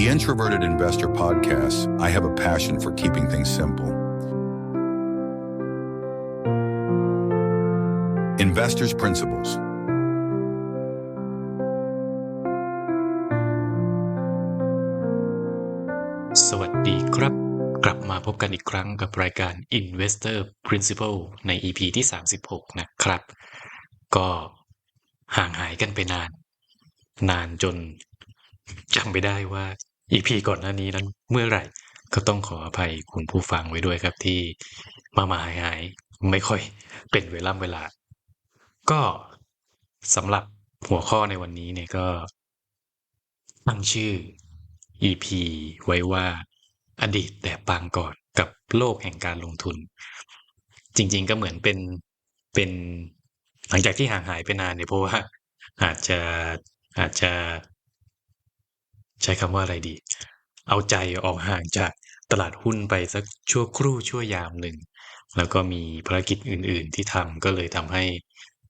the Introverted Investor Podcast, I have a passion for keeping things simple. Investors' Principles สวัสดีครับกลับมาพบกันอีกครั้งกับรายการ Investor Principle ใน EP ที่ 36 นะครับ ก็ห่างหายกันไปนาน นานจนจำไม่ได้ว่า EP ก่อนหน้านี้นั้นเมื่อไหร่ก็ต้องขออภัยคุณผู้ฟังไว้ด้วยครับที่มามาหายหายไม่ค่อยเป็นเวลาเวลา ก็สำหรับหัวข้อในวันนี้เนี่ยก็ตั้งชื่อ EP ไว้ว่าอดีตแต่ปางก่อนกับโลกแห่งการลงทุน จริง ๆ ก็เหมือนเป็นเป็นหลังจากที่ห่างหายไปนานเนี่ยเพราะว่าอาจจะอาจจะ ใช้คำว่าอะไรดี เอาใจออกห่างจากตลาดหุ้นไปสักชั่วครู่ชั่วยามหนึ่ง แล้วก็มีภารกิจอื่น ๆ ที่ทำก็เลยทำให้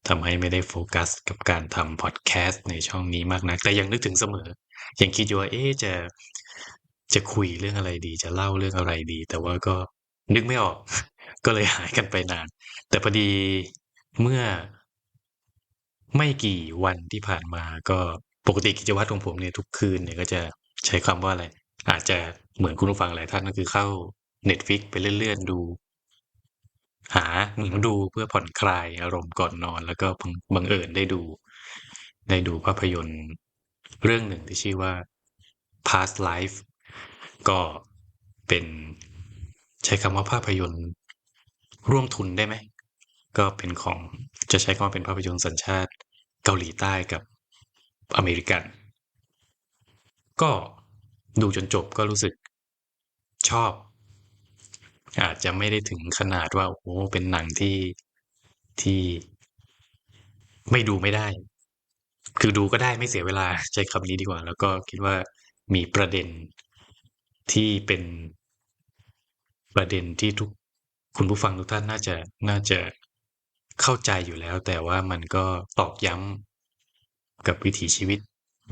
ทำให้ไม่ได้โฟกัสกับการทำพอดแคสต์ในช่องนี้มากนัก แต่ยังนึกถึงเสมอ ยังคิดอยู่ว่าเอ๊ะจะจะคุยเรื่องอะไรดี จะเล่าเรื่องอะไรดี แต่ว่าก็นึกไม่ออก ก็เลยหายกันไปนาน แต่พอดีเมื่อไม่กี่วันที่ผ่านมาก็ ปกติกิจวัตรของผมเนี่ยทุกคืนเนี่ยก็จะใช้คำว่าอะไร อาจจะเหมือนคุณผู้ฟังหลายท่านก็คือเข้า Netflix ไปเลื่อนๆดู หาหนังดูเพื่อผ่อนคลายอารมณ์ก่อนนอน แล้วก็บังบังเอิญได้ดู ได้ดูภาพยนตร์เรื่องหนึ่งที่ชื่อว่า past life ก็เป็นใช้คำว่าภาพยนตร์ร่วมทุนได้ไหม ก็เป็นของจะใช้คำว่าเป็นภาพยนตร์สัญชาติเกาหลีใต้กับ อเมริกัน ก็ดูจนจบก็รู้สึกชอบ อาจจะไม่ได้ถึงขนาดว่า โอ้โหเป็นหนังที่ที่ไม่ดูไม่ได้ คือดูก็ได้ไม่เสียเวลาใช้คำนี้ดีกว่า แล้วก็คิดว่ามีประเด็นที่เป็นประเด็นที่ทุกคุณผู้ฟังทุกท่านน่าจะน่าจะเข้าใจอยู่แล้ว แต่ว่ามันก็ตอกย้ำ กับวิถีชีวิต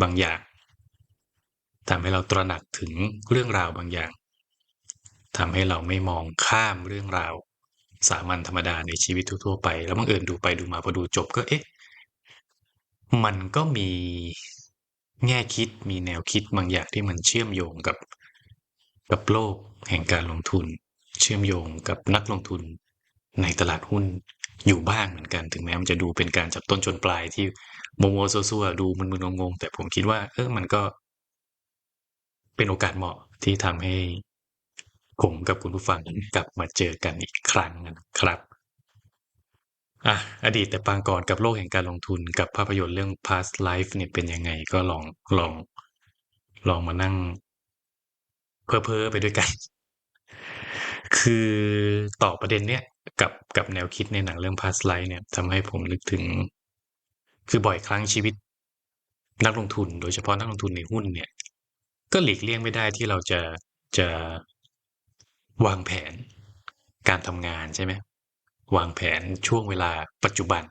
บางอย่างทำให้เราตระหนักถึงเรื่องราวบางอย่างทำให้เราไม่มองข้ามเรื่องราว สามัญธรรมดาในชีวิตทั่วไป แล้วบังเอิญดูไปดูมาพอดูจบก็เอ๊ะ มันก็มีแง่คิดมีแนวคิดบางอย่างที่มันเชื่อมโยงกับ กับโลกแห่งการลงทุน เชื่อมโยงกับนักลงทุนในตลาดหุ้น อยู่บ้างเหมือนกัน ถึงแม้มันจะดูเป็นการจับต้นชนปลายที่โมโมโซซัวดูมึนๆงงๆแต่ผมคิดว่า เออมันก็ เป็นโอกาสเหมาะที่ทำให้ผมกับคุณผู้ฟังกลับมาเจอกันอีกครั้งนะครับอะอดีตแต่ปางก่อนกับโลกแห่งการลงทุนกับภาพยนตร์เรื่อง past life เนี่ยเป็นยังไงก็ลองลอง ลองมานั่ง เพ้อเพ้อไปด้วยกัน คือต่อประเด็นเนี้ยกับกับแนวคิดในหนังเรื่อง past life เนี่ยทำให้ผมนึกถึง คือบ่อยครั้งชีวิต นักลงทุน โดยเฉพาะนักลงทุนในหุ้นเนี่ย ก็หลีกเลี่ยงไม่ได้ที่เราจะจะวางแผนการทำงานใช่ไหมวางแผนช่วงเวลาปัจจุบัน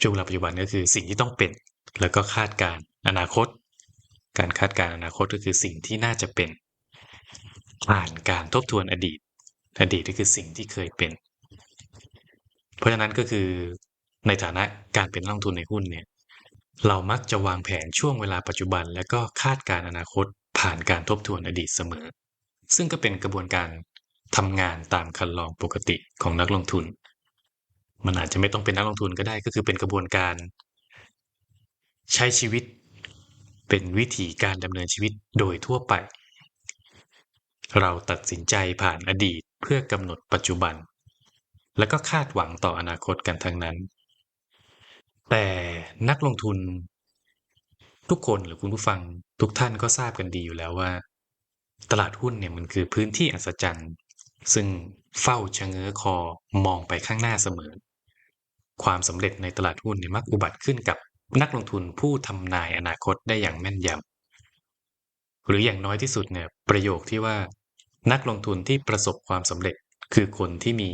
ช่วงเวลาปัจจุบันก็คือสิ่งที่ต้องเป็น แล้วก็คาดการอนาคต การคาดการอนาคตก็คือสิ่งที่น่าจะเป็น ผ่านการทบทวนอดีต อดีตก็คือสิ่งที่เคยเป็น เพราะฉะนั้นก็คือในฐานะการเป็นนักลงทุนในหุ้นเนี่ยเรามักจะวางแผนช่วงเวลาปัจจุบัน และก็คาดการอนาคตผ่านการทบทวนอดีตเสมอ ซึ่งก็เป็นกระบวนการทำงานตามคันลองปกติของนักลงทุน มันอาจจะไม่ต้องเป็นนักลงทุนก็ได้ก็คือเป็นกระบวนการ ใช้ชีวิต เป็นวิธีการดำเนินชีวิตโดยทั่วไป เราตัดสินใจผ่านอดีตเพื่อกำหนดปัจจุบัน แล้วก็คาดหวังต่ออนาคตกันทั้งนั้น แต่นักลงทุน ทุกคนหรือคุณผู้ฟังทุกท่านก็ทราบกันดีอยู่แล้วว่า ตลาดหุ้นเนี่ยมันคือพื้นที่อัศจรรย์ ซึ่งเฝ้าชะเง้อคอมองไปข้างหน้าเสมอ ความสำเร็จในตลาดหุ้นเนี่ยมักอุบัติขึ้นกับนักลงทุนผู้ทำนายอนาคตได้อย่างแม่นยำหรืออย่างน้อยที่สุดเนี่ยประโยคที่ว่า นักลงทุนที่ประสบความสำเร็จคือคนที่มี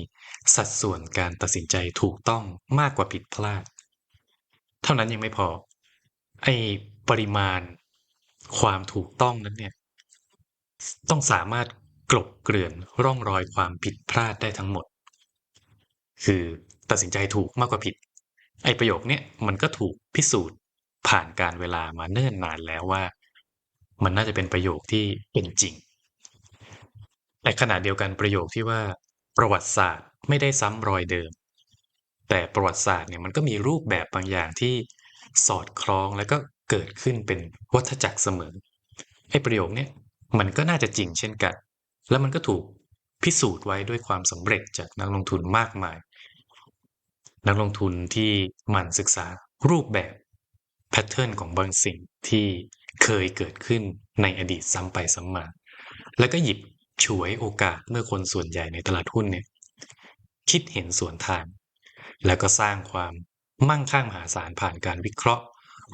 สัดส่วนการตัดสินใจถูกต้องมากกว่าผิดพลาด เท่านั้นยังไม่พอ ไอ้ปริมาณความถูกต้องนั้นเนี่ย ต้องสามารถกลบเกลื่อนร่องรอยความผิดพลาดได้ทั้งหมด คือตัดสินใจถูกมากกว่าผิด ไอ้ประโยคเนี้ยมันก็ถูกพิสูจน์ผ่านการเวลามาเนิ่นนานแล้วว่า มันน่าจะเป็นประโยคที่เป็นจริง แต่ขณะเดียวกันประโยคที่ว่าประวัติศาสตร์ไม่ได้ซ้ำรอยเดิม แต่ประวัติศาสตร์เนี่ยมันก็มีรูปแบบบางอย่างที่สอดคล้องแล้วก็เกิดขึ้นเป็นวัฏจักรเสมอไอ้ประโยคเนี้ยมันก็น่าจะจริงเช่นกัน แล้วมันก็ถูกพิสูจน์ไว้ด้วยความสำเร็จจากนักลงทุนมากมาย นักลงทุนที่หมั่นศึกษารูปแบบแพทเทิร์นของบางสิ่งที่เคยเกิดขึ้นในอดีตซ้ำไปซ้ำมา แล้วก็หยิบ ฉวยโอกาสเมื่อคนส่วนใหญ่ในตลาดหุ้นเนี่ยคิดเห็นส่วนทาง แล้วก็สร้างความมั่งคั่งมหาศาลผ่านการวิเคราะห์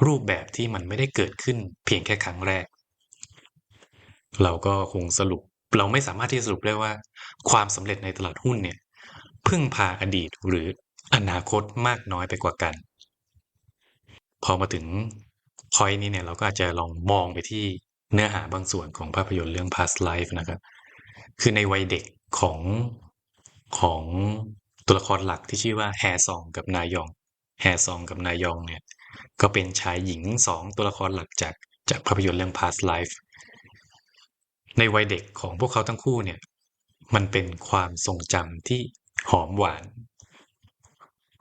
รูปแบบที่มันไม่ได้เกิดขึ้นเพียงแค่ครั้งแรก เราก็คงสรุปเราไม่สามารถที่จะสรุปได้ว่า ความสำเร็จในตลาดหุ้นเนี่ยพึ่งพาอดีตหรืออนาคตมากน้อยไปกว่ากัน พอมาถึงพอยนี้เนี่ยเราก็อาจจะลองมองไปที่เนื้อหาบางส่วนของภาพยนตร์เรื่อง past life นะครับ คือในวัยเด็กของของตัวละครหลักที่ชื่อว่าแฮซองกับนายอง แฮซองกับนายองเนี่ย ก็เป็นชายหญิงสองตัวละครหลักจากจากภาพยนตร์เรื่อง past life ในวัยเด็กของพวกเขาทั้งคู่เนี่ย มันเป็นความทรงจำที่หอมหวาน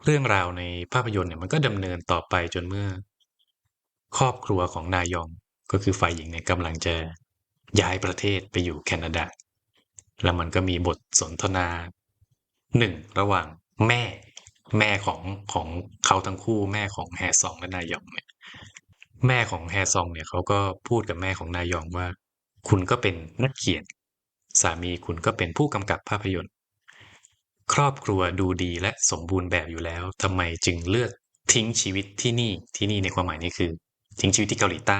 เรื่องราวในภาพยนตร์เนี่ยมันก็ดำเนินต่อไปจนเมื่อ ครอบครัวของนายองก็คือฝ่ายหญิงเนี่ยกำลังจะย้ายประเทศไปอยู่แคนาดา แล้วมันก็มีบทสนทนาหนึ่งระหว่างแม่แม่ของของเขาทั้งคู่แม่ของแฮซองและนายองเนี่ยแม่ของแฮซองเนี่ยเขาก็พูดกับแม่ของนายองว่า คุณก็เป็นนักเขียน สามีคุณก็เป็นผู้กำกับภาพยนตร์ ครอบครัวดูดีและสมบูรณ์แบบอยู่แล้วทำไมจึงเลือกทิ้งชีวิตที่นี่ที่นี่ในความหมายนี้คือ ทิ้งชีวิตที่เกาหลีใต้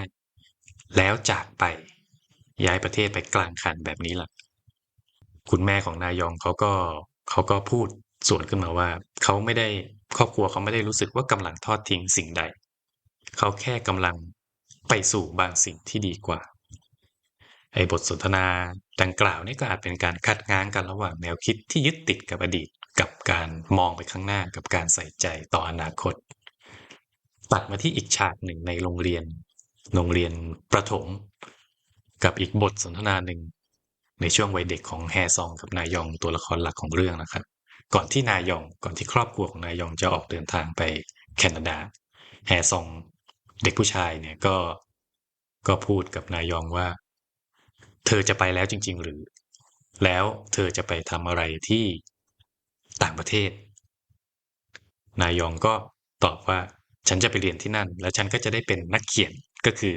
แล้วจากไปย้ายประเทศไปกลางคันแบบนี้ล่ะ คุณแม่ของนายองเขาก็เขาก็พูดสวนขึ้นมาว่าเขาไม่ได้ครอบครัวเขาไม่ได้รู้สึกว่ากำลังทอดทิ้งสิ่งใด เขาแค่กำลังไปสู่บางสิ่งที่ดีกว่า ไอ้บทสนทนาดังกล่าวนี่ก็อาจเป็นการคัดง้างกันระหว่างแนวคิดที่ยึดติดกับอดีตกับการมองไปข้างหน้ากับการใส่ใจต่ออนาคต ตัดมาที่อีกฉากหนึ่งในโรงเรียน โรงเรียนประถม กับอีกบทสนทนาหนึ่ง ในช่วงวัยเด็กของแฮซองกับนายองตัวละครหลักของเรื่องนะครับ ก่อนที่นายองก่อนที่ครอบครัวของนายองจะออกเดินทางไปแคนาดา แฮซองเด็กผู้ชายเนี่ยก็ก็พูดกับนายองว่า เธอจะไปแล้วจริง ๆ หรือ แล้วเธอจะไปทำอะไรที่ต่างประเทศ นายองก็ตอบว่าฉันจะไปเรียนที่นั่น แล้วฉันก็จะได้เป็นนักเขียน ก็คือ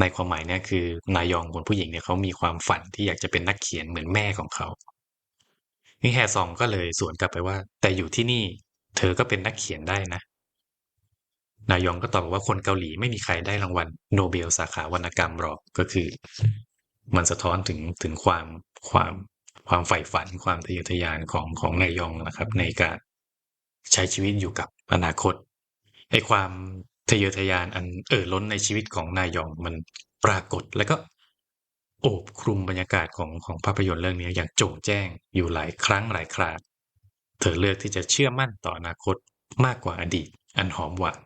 ในความหมายเนี่ยคือนายองคนผู้หญิงเนี่ยเขามีความฝันที่อยากจะเป็นนักเขียนเหมือนแม่ของเขานี่แฮซองก็เลยสวนกลับไปว่า แต่อยู่ที่นี่ เธอก็เป็นนักเขียนได้นะ นายองก็ตอบว่าคนเกาหลีไม่มีใครได้รางวัลโนเบลสาขาวรรณกรรมหรอกก็คือ มันสะท้อนถึงถึงความความความใฝ่ฝันความทะเยอทะยานของของนายองนะครับ ในการใช้ชีวิตอยู่กับอนาคตไอ้ความ ทะเยอทะยานอันเอ่อล้นในชีวิตของนายยองมันปรากฏแล้วก็โอบคลุมบรรยากาศของของภาพยนตร์เรื่องนี้อย่างโจ่งแจ้งอยู่หลายครั้งหลายครา เธอเลือกที่จะเชื่อมั่นต่ออนาคตมากกว่าอดีตอันหอมหวาน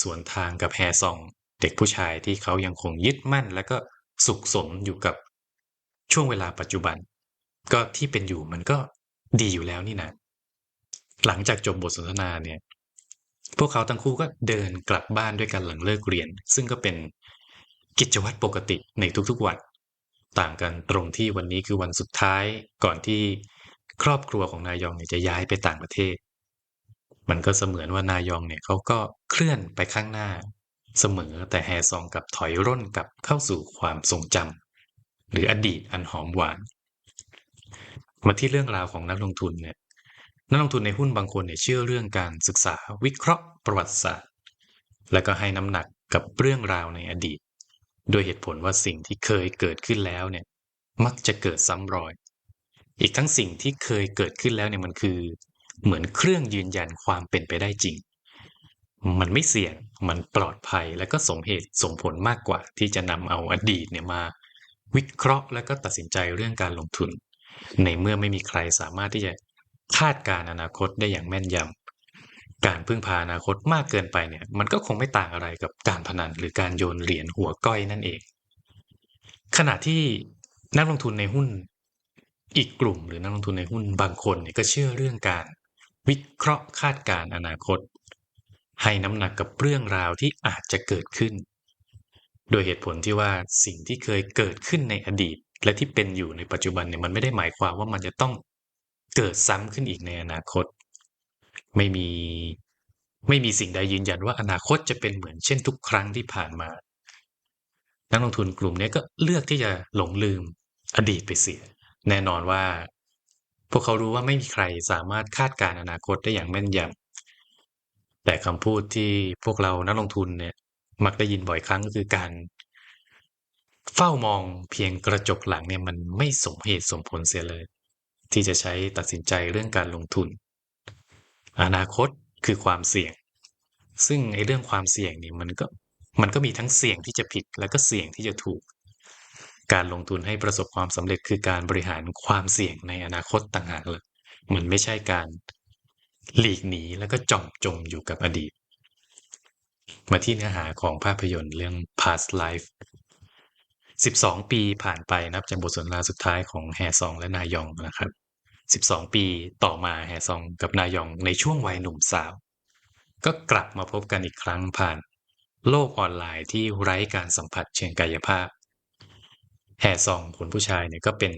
ส่วนทางกับแฮซอง เด็กผู้ชายที่เขายังคงยึดมั่น แล้วก็สุขสมอยู่กับช่วงเวลาปัจจุบัน ก็ที่เป็นอยู่มันก็ดีอยู่แล้วนี่นะหลังจากจบบทสนทนาเนี่ย พวกเขาทั้งคู่ก็เดินกลับบ้านด้วยกันหลังเลิกเรียน ซึ่งก็เป็นกิจวัตรปกติในทุกๆวัน ต่างกันตรงที่วันนี้คือวันสุดท้ายก่อนที่ครอบครัวของนายองเนี่ยจะย้ายไปต่างประเทศ มันก็เสมือนว่านายองเนี่ยเขาก็เคลื่อนไปข้างหน้า เสมอแต่แฮซองกับถอยร่นกลับเข้าสู่ความทรงจำหรืออดีตอันหอมหวาน มาที่เรื่องราวของนักลงทุนเนี่ย นักลงทุนในหุ้นบางคนเนี่ยเชื่อเรื่องการศึกษาวิเคราะห์ประวัติศาสตร์ และก็ให้น้ำหนักกับเรื่องราวในอดีต โดยเหตุผลว่าสิ่งที่เคยเกิดขึ้นแล้วเนี่ยมักจะเกิดซ้ำรอย อีกทั้งสิ่งที่เคยเกิดขึ้นแล้วเนี่ยมันคือ เหมือนเครื่องยืนยันความเป็นไปได้จริง มันไม่เสี่ยงมันปลอดภัยและก็สมเหตุสมผลมากกว่า ที่จะนำเอาอดีตเนี่ยมา วิเคราะห์และก็ตัดสินใจเรื่องการลงทุน ในเมื่อไม่มีใครสามารถที่จะ คาดการอนาคตได้อย่างแม่นยำการพึ่งพาอนาคตมากเกินไปเนี่ย มันก็คงไม่ต่างอะไรกับการพนันหรือการโยนเหรียญหัวก้อยนั่นเอง ขณะที่นักลงทุนในหุ้นอีกกลุ่ม หรือนักลงทุนในหุ้นบางคนเนี่ยก็เชื่อเรื่องการวิเคราะห์คาดการอนาคต ให้น้ำหนักกับเรื่องราวที่อาจจะเกิดขึ้น โดยเหตุผลที่ว่าสิ่งที่เคยเกิดขึ้นในอดีต และที่เป็นอยู่ในปัจจุบันเนี่ยมันไม่ได้หมายความว่ามันจะต้อง เกิดซ้ำขึ้นอีกในอนาคต ไม่มีไม่มีสิ่งใดยืนยันว่าอนาคตจะเป็นเหมือนเช่นทุกครั้งที่ผ่านมา นักลงทุนกลุ่มนี้ก็เลือกที่จะหลงลืมอดีตไปเสีย แน่นอนว่า พวกเขารู้ว่าไม่มีใครสามารถคาดการอนาคตได้อย่างแม่นยำแต่คำพูดที่พวกเรานักลงทุนเนี่ยมักได้ยินบ่อยครั้งก็คือการ เฝ้ามองเพียงกระจกหลังเนี่ยมันไม่สมเหตุสมผลเสียเลย ที่จะใช้ตัดสินใจเรื่องการลงทุน อนาคตคือความเสี่ยง ซึ่งไอ้เรื่องความเสี่ยงนี่มันก็มันก็มีทั้งเสี่ยงที่จะผิดแล้วก็เสี่ยงที่จะถูก การลงทุนให้ประสบความสำเร็จคือการบริหารความเสี่ยงในอนาคตต่างหากเลยมันไม่ใช่การหลีกหนีแล้วก็จมจมอยู่กับอดีต มาที่เนื้อหาของภาพยนตร์เรื่อง past life 12 ปีผ่านไปนับจากบทสนทนาสุดท้ายของแฮซองและนายองนะครับ 12 ปีต่อมาแฮซองกับนายองในช่วงวัยหนุ่มสาว ก็กลับมาพบกันอีกครั้งผ่าน โลกออนไลน์ที่ไร้การสัมผัสเชิงกายภาพ แฮซองคนผู้ชายเนี่ยก็เป็น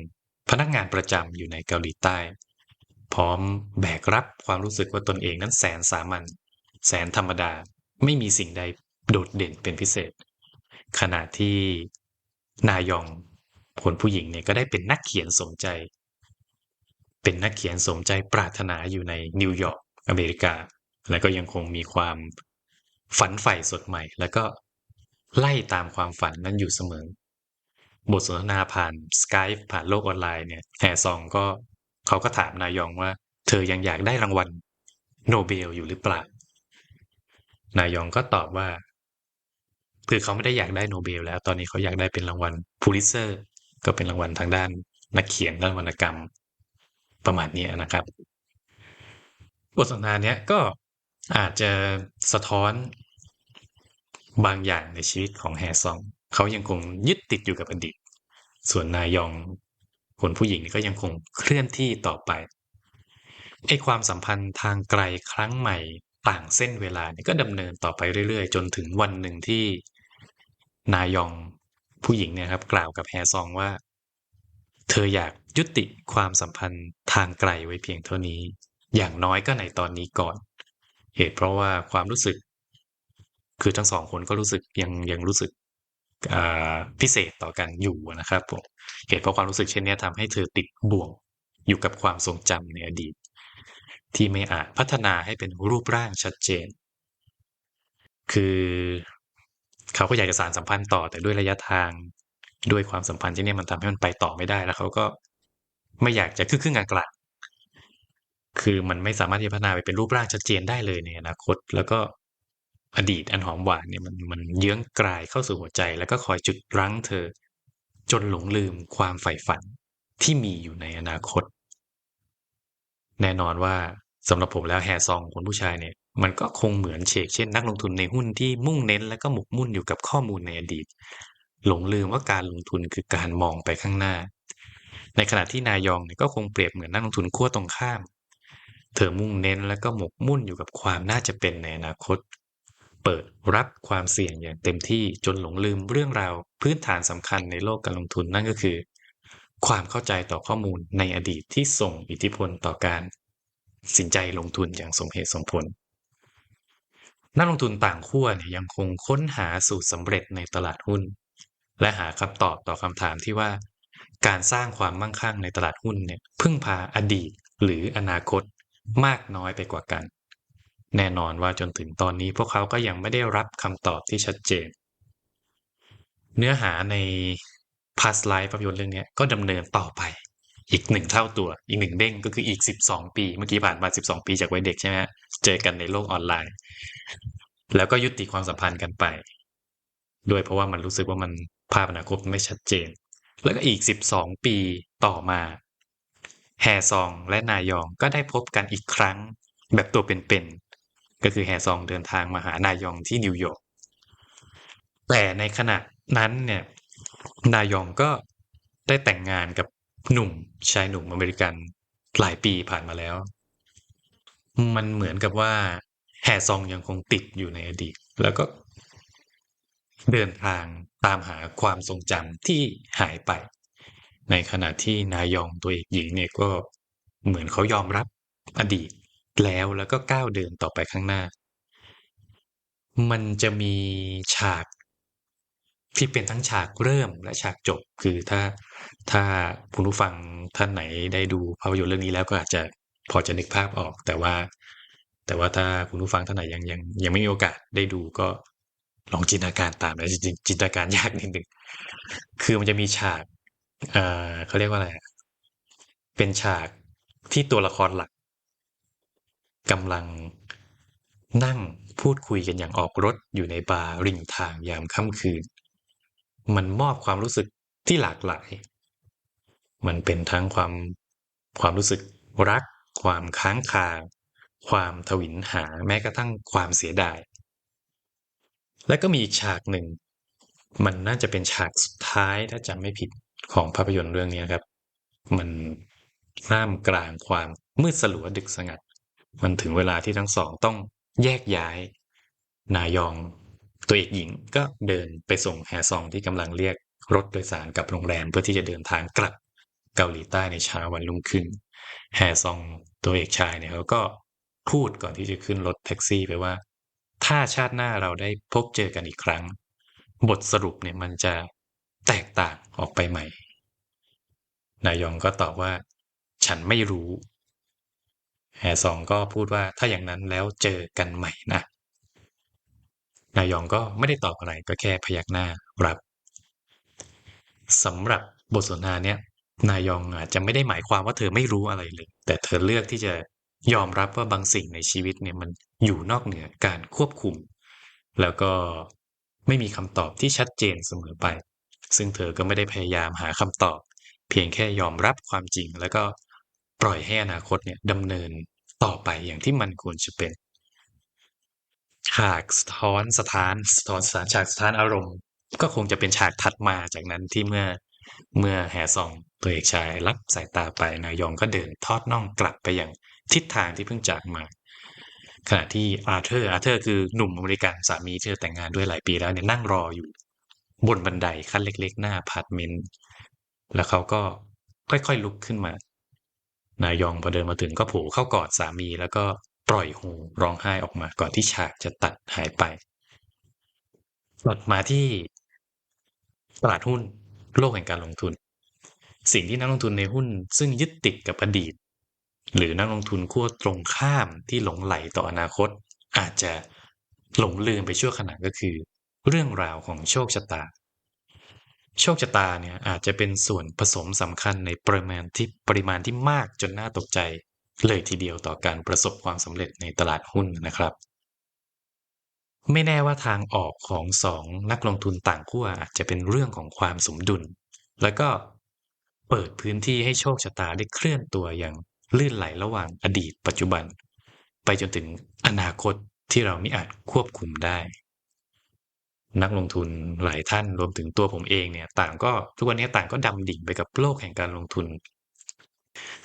พนักงานประจำอยู่ในเกาหลีใต้ พร้อมแบกรับความรู้สึกว่าตนเองนั้นแสนสามัญแสนธรรมดาไม่มีสิ่งใดโดดเด่นเป็นพิเศษ ขณะที่นายองคนผู้หญิงเนี่ยก็ได้เป็นนักเขียนสมใจ เป็นนักเขียนสมใจปรารถนาอยู่ในนิวยอร์กอเมริกา และก็ยังคงมีความฝันใฝ่สดใหม่ แล้วก็ไล่ตามความฝันนั้นอยู่เสมอ บทสนทนาผ่านสกายผ่านโลกออนไลน์เนี่ยแฮซองก็เขาก็ถามนายองว่า เธอยังอยากได้รางวัลโนเบลอยู่หรือเปล่า นายองก็ตอบว่าคือเขาไม่ได้อยากได้โนเบลแล้ว ตอนนี้เขาอยากได้เป็นรางวัลพูลิเซอร์ ก็เป็นรางวัลทางด้านนักเขียนด้านวรรณกรรม ประมาณนี้นะครับบทสนทนาเนี้ยก็อาจจะสะท้อนบางอย่างในชีวิตของแฮซอง เขายังคงยึดติดอยู่กับอดีต ส่วนนายองคนผู้หญิงก็ยังคงเคลื่อนที่ต่อไปไอความสัมพันธ์ทางไกลครั้งใหม่ต่างเส้นเวลาเนี่ยก็ดำเนินต่อไปเรื่อยๆ จนถึงวันหนึ่งที่นายองผู้หญิงเนี่ยครับ กล่าวกับแฮซองว่า เธออยากยุติความสัมพันธ์ทางไกลไว้เพียงเท่านี้ อย่างน้อยก็ในตอนนี้ก่อน เหตุเพราะว่าความรู้สึก คือทั้งสองคนก็รู้สึกยังยังรู้สึกพิเศษต่อกันอยู่นะครับผมเหตุเพราะความรู้สึกเช่นนี้ทำให้เธอติดบ่วงอยู่กับความทรงจำในอดีต ที่ไม่อาจพัฒนาให้เป็นรูปร่างชัดเจน คือ เขาก็อยากจะสารสัมพันธ์ต่อแต่ด้วยระยะทาง ด้วยความสัมพันธ์ที่นี่มันทำให้มันไปต่อไม่ได้แล้วเขาก็ไม่อยากจะครึ่งครึ่งกลางคือมันไม่สามารถที่จะพัฒนาไปเป็นรูปร่างชัดเจนได้เลยในอนาคต แล้วก็อดีตอันหอมหวานเนี่ยมันมันเยื้องกลายเข้าสู่หัวใจ แล้วก็คอยจุดรั้งเธอ จนหลงลืมความใฝ่ฝันที่มีอยู่ในอนาคต แน่นอนว่าสำหรับผมแล้วแฮซองคนผู้ชายเนี่ยมันก็คงเหมือนเชกเช่นนักลงทุนในหุ้นที่มุ่งเน้นและก็หมกมุ่นอยู่กับข้อมูลในอดีต หลงลืมว่าการลงทุนคือการมองไปข้างหน้า ในขณะที่นายองเนี่ยก็คงเปรียบเหมือนนักลงทุนขั้วตรงข้าม เธอมุ่งเน้นและก็หมกมุ่นอยู่กับความน่าจะเป็นในอนาคต เปิดรับความเสี่ยงอย่างเต็มที่จนหลงลืมเรื่องราวพื้นฐานสำคัญในโลกการลงทุนนั่นก็คือ ความเข้าใจต่อข้อมูลในอดีตที่ส่งอิทธิพลต่อการสินใจลงทุนอย่างสมเหตุสมผลนักลงทุนต่างขั้วเนี่ยยังคงค้นหาสูตรสำเร็จในตลาดหุ้น และหาคำตอบต่อคำถามที่ว่า การสร้างความมั่งคั่งในตลาดหุ้นเนี่ยพึ่งพาอดีตหรืออนาคตมากน้อยไปกว่ากัน แน่นอนว่าจนถึงตอนนี้พวกเขาก็ยังไม่ได้รับคำตอบที่ชัดเจน เนื้อหาใน past life ภาพยนตร์เรื่องนี้ก็ดำเนินต่อไป อีกหนึ่งเท่าตัว อีกหนึ่งเด้งก็คืออีกสิบสองปี เมื่อกี้ผ่านมาสิบสองปีจากวัยเด็กใช่ไหมเจอกันในโลกออนไลน์ แล้วก็ยุติความสัมพันธ์กันไป ด้วยเพราะว่ามันรู้สึกว่ามัน ภาพอนาคตไม่ชัดเจน แล้วก็อีก 12 ปีต่อมา แฮซองและนายองก็ได้พบกันอีกครั้ง แบบตัวเป็นๆก็คือแฮซองเดินทางมาหานายองที่นิวยอร์กแต่ในขณะนั้นเนี่ยนายองก็ได้แต่งงานกับหนุ่มชายหนุ่มอเมริกันหลายปีผ่านมาแล้ว มันเหมือนกับว่าแฮซองยังคงติดอยู่ในอดีต แล้วก็เดินทาง ตามหาความทรงจำที่หายไป ในขณะที่นายองตัวเอกหญิงเนี่ยก็เหมือนเขายอมรับอดีตแล้วแล้วก็ก้าวเดินต่อไปข้างหน้า มันจะมีฉากที่เป็นทั้งฉากเริ่มและฉากจบ คือถ้าถ้าคุณผู้ฟังท่านไหนได้ดูภาพยนตร์เรื่องนี้แล้วก็อาจจะพอจะนึกภาพออก แต่ว่า แต่ว่าถ้าคุณผู้ฟังท่านไหนยังยังยังไม่มีโอกาสได้ดูก็ ลองจินตนาการตามนะจริงจินตนาการยากนิดนึงคือมันจะมีฉากเอ่อเขาเรียกว่าอะไรเป็นฉากที่ตัวละครหลักกำลังนั่งพูดคุยกันอย่างออกรถอยู่ในบาร์ริมทางยามค่ำคืน มันมอบความรู้สึกที่หลากหลาย มันเป็นทั้งความความรู้สึกรัก ความค้างคา ความทวินหาแม้กระทั่งความเสียดาย และก็มีอีกฉากหนึ่ง มันน่าจะเป็นฉากสุดท้ายถ้าจำไม่ผิดของภาพยนตร์เรื่องนี้ครับ มันท่ามกลางความมืดสลัวดึกสงัด มันถึงเวลาที่ทั้งสองต้องแยกย้าย นายองตัวเอกหญิงก็เดินไปส่งแฮซองที่กำลังเรียกรถโดยสารกลับโรงแรมเพื่อที่จะเดินทางกลับเกาหลีใต้ในเช้าวันรุ่งขึ้น แฮซองตัวเอกชายเนี่ยเขาก็พูดก่อนที่จะขึ้นรถแท็กซี่ไปว่า ถ้าชาติหน้าเราได้พบเจอกันอีกครั้ง บทสรุปเนี่ยมันจะแตกต่างออกไปใหม่ นายองก็ตอบว่า ฉันไม่รู้ แฮซองก็พูดว่าถ้าอย่างนั้นแล้วเจอกันใหม่นะ นายองก็ไม่ได้ตอบอะไรก็แค่พยักหน้ารับสำหรับบทสนทนาเนี้ยนายองอาจจะไม่ได้หมายความว่าเธอไม่รู้อะไรเลย แต่เธอเลือกที่จะ ยอมรับว่าบางสิ่งในชีวิตเนี่ยมันอยู่นอกเหนือการควบคุม แล้วก็ไม่มีคำตอบที่ชัดเจนเสมอไป ซึ่งเธอก็ไม่ได้พยายามหาคำตอบ เพียงแค่ยอมรับความจริง แล้วก็ปล่อยให้อนาคตเนี่ยดำเนินต่อไปอย่างที่มันควรจะเป็น ฉากสะท้อนสถานสะท้อนสถานฉากสถานอารมณ์ ก็คงจะเป็นฉากถัดมาจากนั้นที่เมื่อเมื่อแฮซองตัวเอกชายรับสายตาไปนายองก็เดินทอดน่องกลับไปอย่าง ทิศทางที่เพิ่งจากมา ขณะที่อาร์เธอร์อาร์เธอร์คือหนุ่มอเมริกันสามีที่เธอแต่งงานด้วยหลายปีแล้วเนี่ยนั่งรออยู่ บนบันไดขั้นเล็ก ๆ หน้าพาร์ตเมนต์แล้วเขาก็ค่อยๆลุกขึ้นมา นายองพอเดินมาถึงก็โผล่เข้ากอดสามี แล้วก็ปล่อยหูร้องไห้ออกมา ก่อนที่ฉากจะตัดหายไปตัดมาที่ตลาดหุ้นโลกแห่งการลงทุน สิ่งที่นักลงทุนในหุ้น ซึ่งยึดติดกับอดีต หรือนักลงทุนขั้วตรงข้ามที่หลงไหลต่ออนาคต อาจจะหลงลืมไปชั่วขณะก็คือ เรื่องราวของโชคชะตา โชคชะตาเนี่ยอาจจะเป็นส่วนผสมสำคัญในปริมาณที่ปริมาณที่มากจนน่าตกใจ เลยทีเดียวต่อการประสบความสำเร็จในตลาดหุ้นนะครับ ไม่แน่ว่าทางออกของสองนักลงทุนต่างขั้วอาจจะเป็นเรื่องของความสมดุล แล้วก็เปิดพื้นที่ให้โชคชะตาได้เคลื่อนตัวอย่าง ลื่นไหลระหว่างอดีตปัจจุบัน ไปจนถึงอนาคตที่เราไม่อาจควบคุมได้ นักลงทุนหลายท่านรวมถึงตัวผมเองเนี่ย ต่างก็ทุกวันนี้ต่างก็ดำดิ่งไปกับโลกแห่งการลงทุน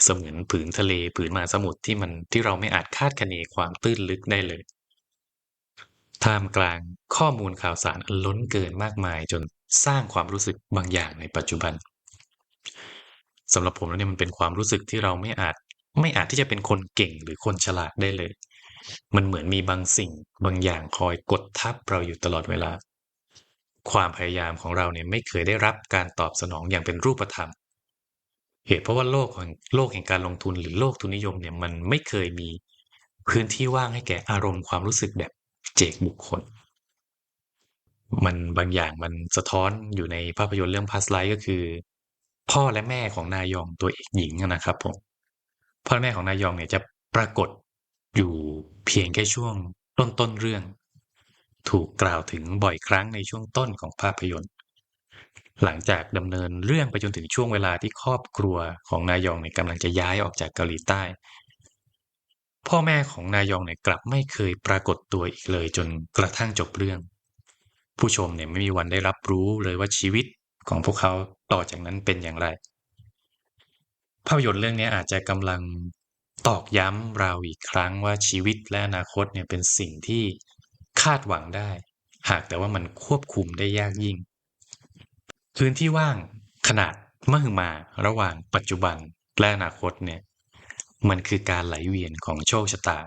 เสมือนผืนทะเลผืนมหาสมุทรที่มันที่เราไม่อาจคาดคะเนความตื้นลึกได้เลยท่ามกลางข้อมูลข่าวสารอันล้นเกินมากมายจนสร้างความรู้สึกบางอย่างในปัจจุบันสำหรับผมแล้วเนี่ยมันเป็นความรู้สึกที่เราไม่อาจ ไม่อาจที่จะเป็นคนเก่งหรือคนฉลาดได้เลย มันเหมือนมีบางสิ่งบางอย่างคอยกดทับเราอยู่ตลอดเวลา ความพยายามของเราเนี่ยไม่เคยได้รับการตอบสนองอย่างเป็นรูปธรรม เหตุเพราะว่าโลกของโลกแห่งการลงทุนหรือโลกทุนนิยมเนี่ยมันไม่เคยมีพื้นที่ว่างให้แก่อารมณ์ความรู้สึกแบบเจกบุคคล มันบางอย่างมันสะท้อนอยู่ในภาพยนตร์เรื่อง Past Life ก็คือ พ่อและแม่ของนายองตัวเอกหญิงนะครับผม พ่อแม่ของนายองเนี่ยจะปรากฏอยู่เพียงแค่ช่วงต้นต้นเรื่อง ถูกกล่าวถึงบ่อยครั้งในช่วงต้นของภาพยนตร์ หลังจากดำเนินเรื่องไปจนถึงช่วงเวลาที่ครอบครัวของนายองเนี่ยกำลังจะย้ายออกจากเกาหลีใต้ พ่อแม่ของนายองเนี่ยกลับไม่เคยปรากฏตัวอีกเลยจนกระทั่งจบเรื่อง ผู้ชมเนี่ยไม่มีวันได้รับรู้เลยว่าชีวิตของพวกเขาต่อจากนั้นเป็นอย่างไร ภาพยนตร์เรื่องนี้อาจจะกำลังตอกย้ำเราอีกครั้งว่าชีวิตและอนาคตเนี่ยเป็นสิ่งที่คาดหวังได้ หากแต่ว่ามันควบคุมได้ยากยิ่ง พื้นที่ว่างขนาดมหึมาระหว่างปัจจุบันและอนาคตเนี่ยมันคือการไหลเวียนของโชคชะตา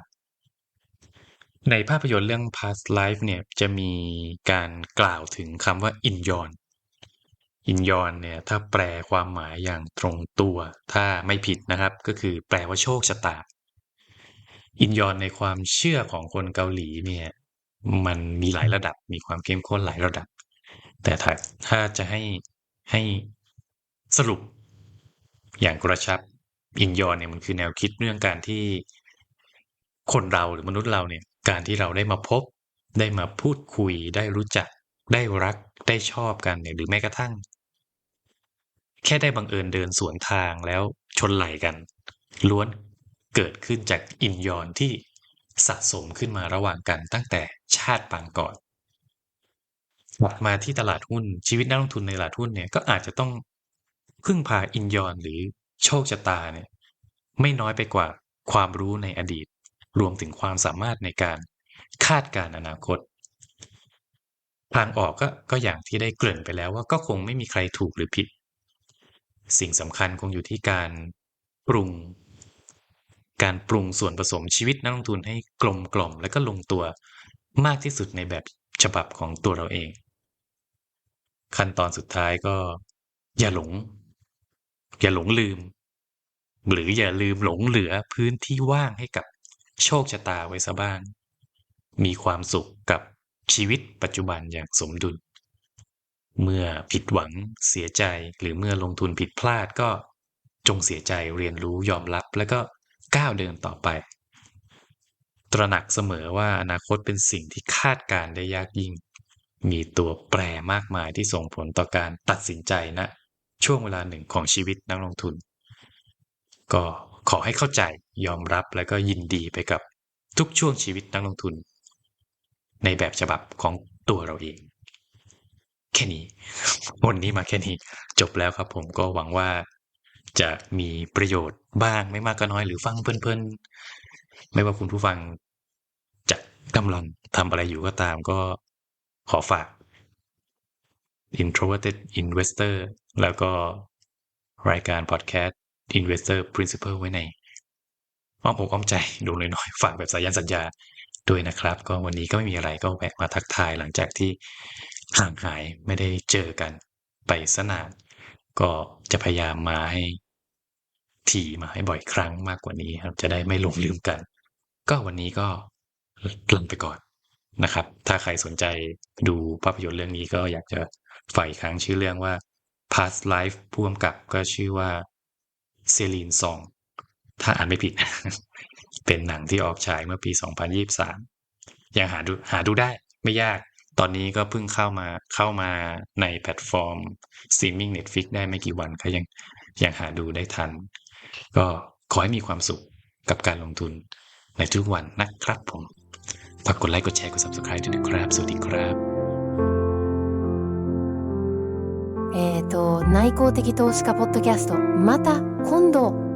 ในภาพยนตร์เรื่อง past life เนี่ยจะมีการกล่าวถึงคำว่าอินยอ อินยอนเนี่ยถ้าแปลความหมายอย่างตรงตัว ถ้าไม่ผิดนะครับ ก็คือแปลว่าโชคชะตาอินยอนในความเชื่อของคนเกาหลีเนี่ย มันมีหลายระดับมีความเข้มข้นหลายระดับ แต่ถ้าถ้าจะให้ให้สรุปอย่างกระชับอินยอนเนี่ยมันคือแนวคิดเรื่องการที่คนเราหรือมนุษย์เราเนี่ย การที่เราได้มาพบ ได้มาพูดคุย ได้รู้จัก ได้รัก ได้ชอบกันเนี่ยหรือแม้กระทั่ง แค่ได้บังเอิญเดินสวนทางแล้วชนไหลกัน ล้วนเกิดขึ้นจากอินยอนที่สะสมขึ้นมาระหว่างกันตั้งแต่ชาติปางก่อนกลับมาที่ตลาดหุ้นชีวิตนักลงทุนในตลาดหุ้นเนี่ยก็อาจจะต้องพึ่งพาอินยอนหรือโชคชะตาเนี่ยไม่น้อยไปกว่าความรู้ในอดีต รวมถึงความสามารถในการคาดการอนาคต ทางออกก็ก็อย่างที่ได้เกริ่นไปแล้วว่าก็คงไม่มีใครถูกหรือผิด สิ่งสำคัญคงอยู่ที่การปรุง การปรุงส่วนผสมชีวิตนักลงทุนให้กลมกล่อมและก็ลงตัวมากที่สุดในแบบฉบับของตัวเราเอง ขั้นตอนสุดท้ายก็ อย่าหลง อย่าหลงลืม หรืออย่าลืมหลงเหลือพื้นที่ว่างให้กับโชคชะตาไว้ซะบ้าง มีความสุขกับชีวิตปัจจุบันอย่างสมดุล เมื่อผิดหวังเสียใจหรือเมื่อลงทุนผิดพลาดก็จงเสียใจเรียนรู้ยอมรับแล้วก็ก้าวเดินต่อไป ตระหนักเสมอว่าอนาคตเป็นสิ่งที่คาดการได้ยากยิ่ง มีตัวแปรมากมายที่ส่งผลต่อการตัดสินใจนะ ช่วงเวลาหนึ่งของชีวิตนักลงทุน ก็ขอให้เข้าใจยอมรับและก็ยินดีไปกับทุกช่วงชีวิตนักลงทุน ในแบบฉบับของตัวเราเอง แค่นี้ วันนี้มาแค่นี้จบแล้วครับ ผมก็หวังว่าจะมีประโยชน์บ้างไม่มากก็น้อยหรือฟังเพลินๆ ไม่ว่าคุณผู้ฟังจะกำลังทำอะไรอยู่ก็ตามก็ขอฝาก introverted investor แล้วก็รายการ podcast investor principle ไว้ในอ้อมอกอ้อมใจดูหน่อยๆฝากแบบสายันสัญญาด้วยนะครับ ก็วันนี้ก็ไม่มีอะไรก็แวะมาทักทายหลังจากที่ ห่างหายไม่ได้เจอกันไปสนาน ก็จะพยายามมาให้ถี่มาให้บ่อยครั้งมากกว่านี้ครับ จะได้ไม่หลงลืมกัน ก็วันนี้ก็ลงไปก่อนนะครับ ถ้าใครสนใจดูภาพยนตร์เรื่องนี้ก็อยากจะฝ่ายครั้งชื่อเรื่องว่า past life ผู้กำกับก็ชื่อว่าเซลีนซอง ถ้าอ่านไม่ผิด เป็นหนังที่ออกฉายเมื่อปี 2023 ยังหาดูหาดูได้ไม่ยาก ตอนนี้ก็เพิ่งเข้ามาเข้ามาในแพลตฟอร์มสตรีมมิ่งเน็ตฟิกได้ไม่กี่วันก็ยังยังหาดูได้ทัน ก็ขอให้มีความสุขกับการลงทุนในทุกวันนะครับผมฝากกดไลค์กดแชร์กด subscribe ด้วยนะครับ สวัสดีครับえっ、ー、と内向的投資家ポッドキャストまた今度